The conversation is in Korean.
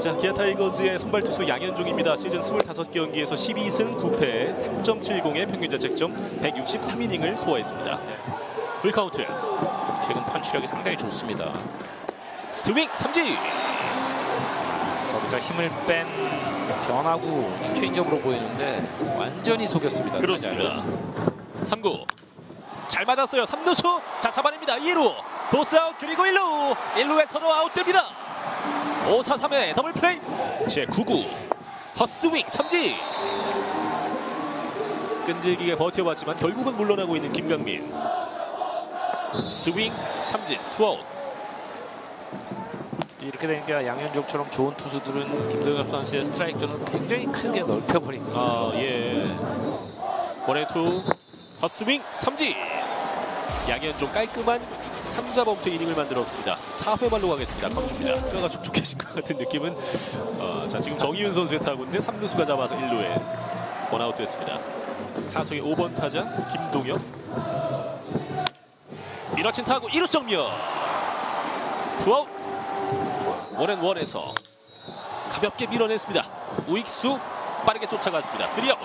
자, 기아 타이거즈의 선발 투수 양현종입니다. 시즌 25경기에서 12승 9패 3.70의 평균 자책점 163이닝을 소화했습니다. 풀카운트 최근 펀치력이 상당히 좋습니다. 스윙 삼진 거기서 힘을 뺀 변화구 체인지업으로 보이는데 완전히 속였습니다. 그렇습니다. 3구 잘 맞았어요. 3루수 자 잡아냅니다. 2루 도스아웃 그리고 1루 1루에 서로 아웃됩니다. 5 4 3의 더블 플레이. 제 9구 헛스윙 삼진 끈질기게 버텨봤지만 결국은 물러나고 있는 김강민. 스윙 삼진 투아웃. 이렇게 되니까 양현종처럼 좋은 투수들은 김동엽 선수의 스트라이크 존을 굉장히 크게 넓혀버린 거죠. 아, 예. 원앤투 헛스윙 삼진 양현 종 깔끔한 3자 범퇴 이닝을 만들었습니다. 4회 말로 가겠습니다. 광주입니다. 뼈가 촉촉해진 것 같은 느낌은 어, 자 지금 정희윤 선수의 타구인데 3루수가 잡아서 1루에 원아웃 됐습니다. 타석의 5번 타자 김동엽 밀어친 타구 1루 정면 투아웃 원앤원에서 가볍게 밀어냈습니다. 우익수 빠르게 쫓아갔습니다. 3아웃